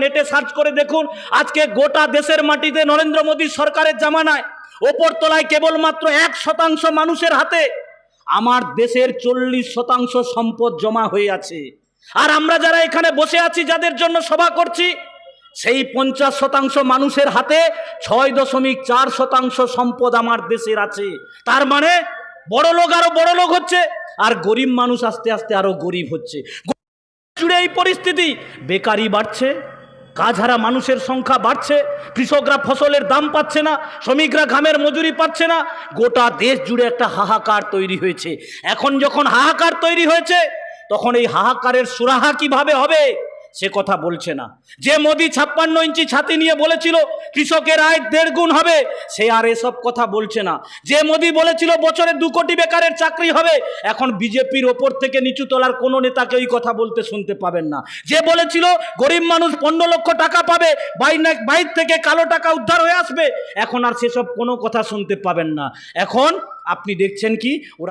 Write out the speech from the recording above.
নেটে সার্চ করে দেখুন, আজকে গোটা দেশের মাটিতে নরেন্দ্র মোদী সরকারের জামানায় ওপর তলায় কেবলমাত্র এক শতাংশ মানুষের হাতে আমার দেশের চল্লিশ শতাংশ সম্পদ জমা হয়ে আছে। আর আমরা যারা এখানে বসে আছি, যাদের জন্য সভা করছি, সেই পঞ্চাশ শতাংশ মানুষের হাতে ছয় দশমিক চার শতাংশ সম্পদ আমার দেশের আছে। তার মানে বড় লোক আরও বড় লোক হচ্ছে, আর গরিব মানুষ আস্তে আস্তে আরও গরিব হচ্ছে। জুড়ে এই পরিস্থিতি, বেকারি বাড়ছে কাজ হারা মানুষের সংখ্যা বাড়ছে, কৃষকরা ফসলের দাম পাচ্ছে না, শ্রমিকরা ঘামের মজুরি পাচ্ছে না, গোটা দেশ জুড়ে একটা হাহাকার তৈরি হয়েছে। এখন যখন হাহাকার তৈরি হয়েছে, তখন এই হাহাকারের সুরাহা কীভাবে হবে? সে কথা বলছে না। যে মোদি ছাপ্পান্ন ইঞ্চি ছাতি নিয়ে বলেছিল, কৃষকের আয় দেড় গুণ হবে, সে আর এসব কথা বলছে না। যে মোদি বলেছিল, বছরে দু কোটি বেকারের চাকরি হবে, এখন বিজেপির ওপর থেকে নিচু তলার কোনো নেতাকে ওই কথা বলতে শুনতে পাবেন না। যে বলেছিল, গরিব মানুষ পনেরো লক্ষ টাকা পাবে বাইর বাইর থেকে কালো টাকা উদ্ধার হয়ে আসবে, এখন আর সেসব কোনো কথা শুনতে পাবেন না। এখন আপনি দেখছেন কি, ওরা